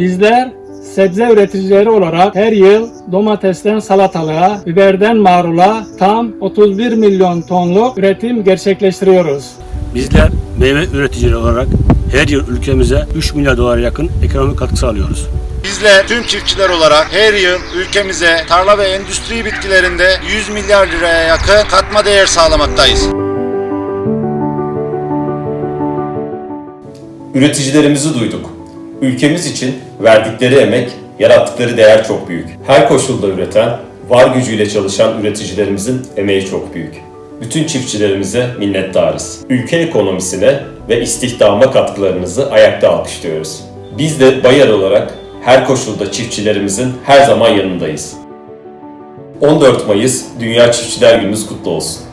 Bizler sebze üreticileri olarak her yıl domatesten salatalığa, biberden marula tam 31 milyon tonluk üretim gerçekleştiriyoruz. Bizler meyve üreticileri olarak her yıl ülkemize 3 milyar dolara yakın ekonomik katkı sağlıyoruz. Bizler tüm çiftçiler olarak her yıl ülkemize tarla ve endüstri bitkilerinde 100 milyar liraya yakın katma değer sağlamaktayız. Üreticilerimizi duyduk. Ülkemiz için verdikleri emek, yarattıkları değer çok büyük. Her koşulda üreten, var gücüyle çalışan üreticilerimizin emeği çok büyük. Bütün çiftçilerimize minnettarız. Ülke ekonomisine ve istihdama katkılarınızı ayakta alkışlıyoruz. Biz de Bayar olarak her koşulda çiftçilerimizin her zaman yanındayız. 14 Mayıs Dünya Çiftçiler Gününüz kutlu olsun.